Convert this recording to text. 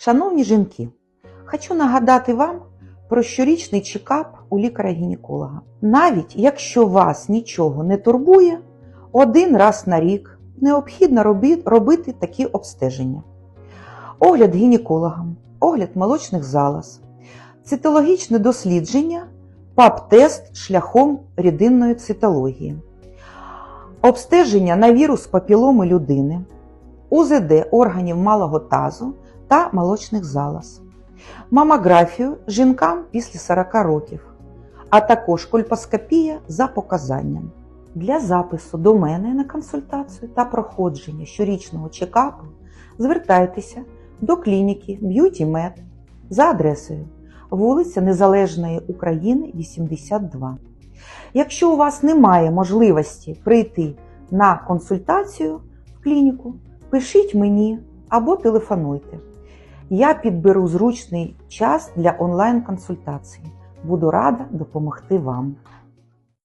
Шановні жінки, хочу нагадати вам про щорічний чекап у лікаря-гінеколога. Навіть якщо вас нічого не турбує, один раз на рік необхідно робити такі обстеження: огляд гінекологам, огляд молочних залоз, цитологічне дослідження, ПАП-тест шляхом рідинної цитології, обстеження на вірус папіломи людини, УЗД органів малого тазу та молочних залоз, мамографію жінкам після 40 років, а також кольпоскопія за показанням. Для запису до мене на консультацію та проходження щорічного чекапу звертайтеся до клініки Beauty Med за адресою вулиця Незалежної України, 82. Якщо у вас немає можливості прийти на консультацію в клініку, пишіть мені або телефонуйте. Я підберу зручний час для онлайн-консультації. Буду рада допомогти вам.